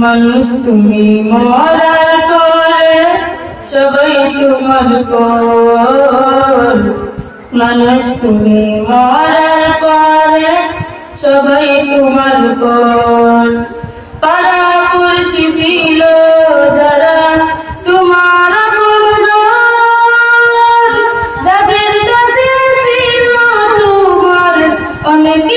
মানুষ তুমি মরার পরে, সবাই তোমার মানুষ তুমি মরার পরে, সবাই তোমার পর। পাড়া পড়শি যারা তোমার যাদের কাছে তোমার অনেক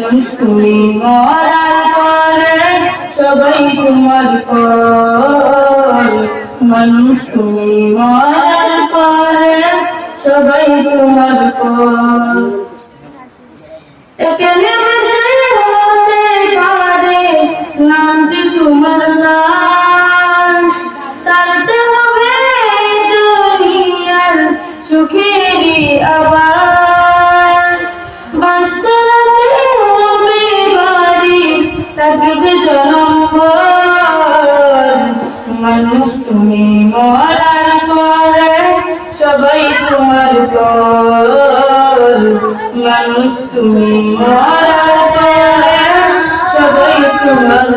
মানুষ তুমি মরার পরে সবাই তোমার মানুষ তুমি মরার পরে সবাই তোমার এখানে বসে হতে পারে নামটি তোমার পর মানুষ তুমি মারা সবাই তোমার